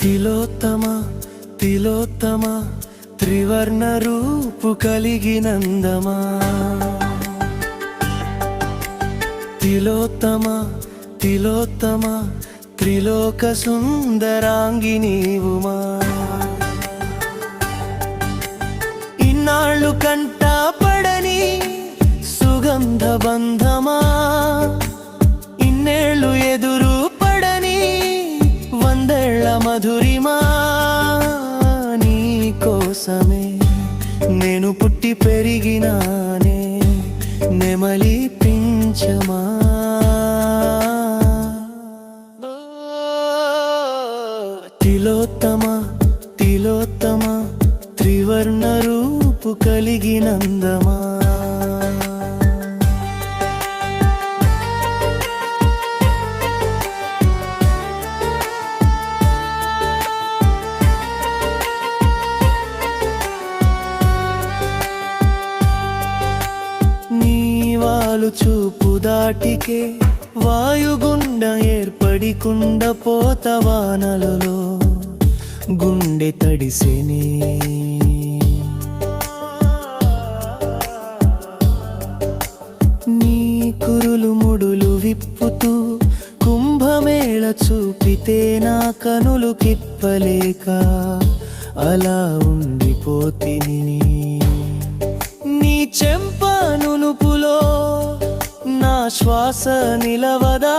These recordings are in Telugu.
తిలోత్తమ తిలోత్తమ త్రివర్ణ రూపు కలిగినందమా తిలోత్తమ తిలోత్తమ త్రిలోక సుందరాంగి నీవుమా. ఇన్నాళ్ళు కంటా పడని సుగంధ బంధమా ఇన్నేళ్ళు ఎదురు మధురిమా నీ కోసమే. నేను పుట్టి పెరిగినానే నెమలి పించమా తిలోత్తమ తిలోత్తమ త్రివర్ణ రూపు కలిగినందమా. నీవాలు చూపు దాటికే వాయుగుండ ఏర్పడి కుండ పోతవానలలో గుండె తడిసెనే. నీ కురులు ముడులు విప్పుతూ కుంభమేళ చూపితే నా కనులు కిప్పలేక అలా ఉండిపోతిని. నీ చెంప శ్వాస నిలవదా?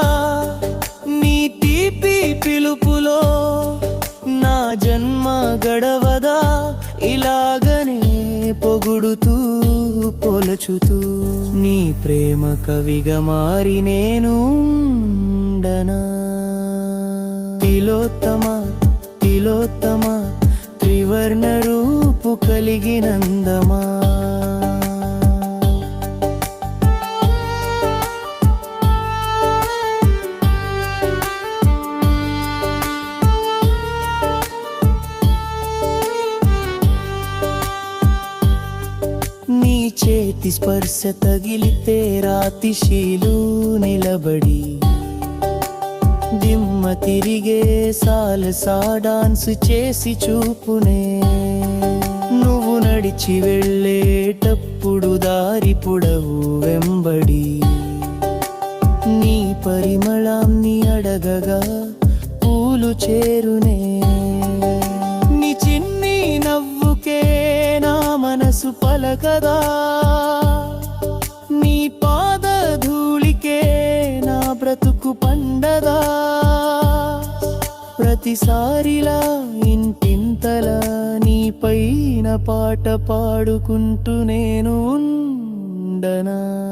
నీ తీపి పిలుపులో నా జన్మ గడవదా? ఇలాగనే పొగుడుతూ పొలచుతూ నీ ప్రేమ కవిగా మారి నేను తిలోత్తమ తిలోత్తమ త్రివర్ణ రూపు కలిగినందమా చేతి స్పర్శ తగిలితే రాతి శీలు నిలబడి. దిమ్మ తిరిగే సాలసా డాన్స్ చేసి చూపునే. నువ్వు నడిచి వెళ్ళేటప్పుడు దారి పొడవు వెంబడి. నీ పరిమళాన్ని అడగగా పూలు చేరునే మనసు పలకదా. నీ పాద ధూళికే నా బ్రతుకు పండదా. ప్రతిసారిలా ఇంటింతలా నీ పైన పాట పాడుకుంటూ నేను ఉండనా?